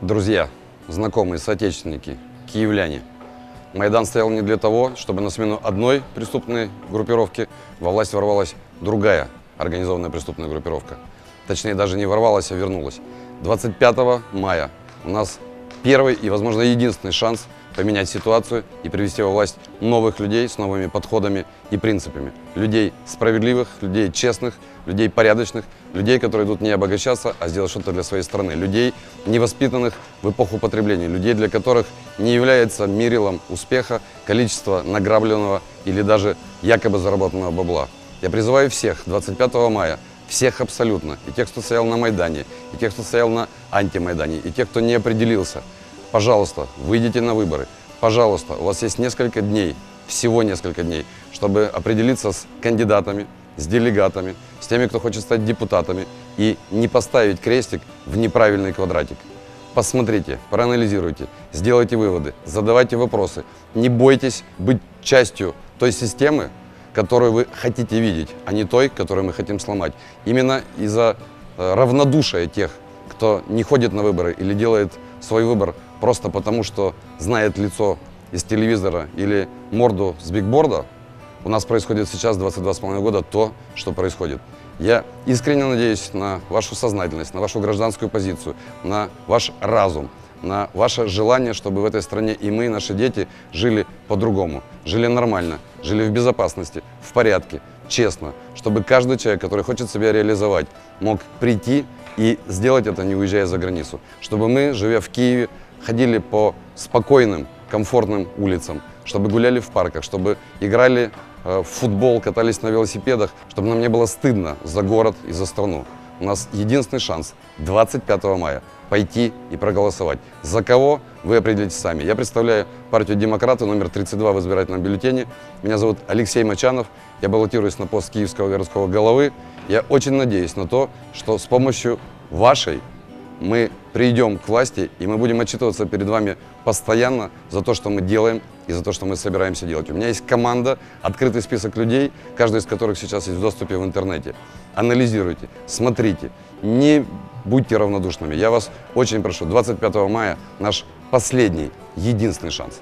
Друзья, знакомые, соотечественники, киевляне. Майдан стоял не для того, чтобы на смену одной преступной группировки во власть ворвалась другая организованная преступная группировка. Точнее, даже не ворвалась, а вернулась. 25 мая у нас первый и, возможно, единственный шанс поменять ситуацию и привести во власть новых людей с новыми подходами и принципами. Людей справедливых, людей честных, людей порядочных, людей, которые идут не обогащаться, а сделать что-то для своей страны. Людей, невоспитанных в эпоху потребления. Людей, для которых не является мерилом успеха количество награбленного или даже якобы заработанного бабла. Я призываю всех 25 мая всех абсолютно, и тех, кто стоял на Майдане, и тех, кто стоял на антимайдане, и тех, кто не определился, пожалуйста, выйдите на выборы. Пожалуйста, у вас есть несколько дней, всего несколько дней, чтобы определиться с кандидатами, с делегатами, с теми, кто хочет стать депутатами, и не поставить крестик в неправильный квадратик. Посмотрите, проанализируйте, сделайте выводы, задавайте вопросы. Не бойтесь быть частью той системы, которую вы хотите видеть, а не той, которую мы хотим сломать. Именно из-за э, равнодушия тех, кто не ходит на выборы или делает свой выбор просто потому, что знает лицо из телевизора или морду с бигборда, у нас происходит сейчас 22,5 года то, что происходит. Я искренне надеюсь на вашу сознательность, на вашу гражданскую позицию, на ваш разум, на ваше желание, чтобы в этой стране и мы, и наши дети жили по-другому, жили нормально, жили в безопасности, в порядке, честно, чтобы каждый человек, который хочет себя реализовать, мог прийти и сделать это, не уезжая за границу. Чтобы мы, живя в Киеве, ходили по спокойным, комфортным улицам, чтобы гуляли в парках, чтобы играли э, в футбол, катались на велосипедах, чтобы нам не было стыдно за город и за страну. У нас единственный шанс 25 мая пойти и проголосовать. За кого вы определитесь сами. Я представляю партию «Демократы» номер 32 в избирательном бюллетене. Меня зовут Алексей Мачанов. Я баллотируюсь на пост Киевского городского головы. Я очень надеюсь на то, что с помощью вашей мы придем к власти, и мы будем отчитываться перед вами постоянно за то, что мы делаем и за то, что мы собираемся делать. У меня есть команда, открытый список людей, каждый из которых сейчас есть в доступе в интернете. Анализируйте, смотрите, не будьте равнодушными. Я вас очень прошу, 25 мая наш последний, единственный шанс.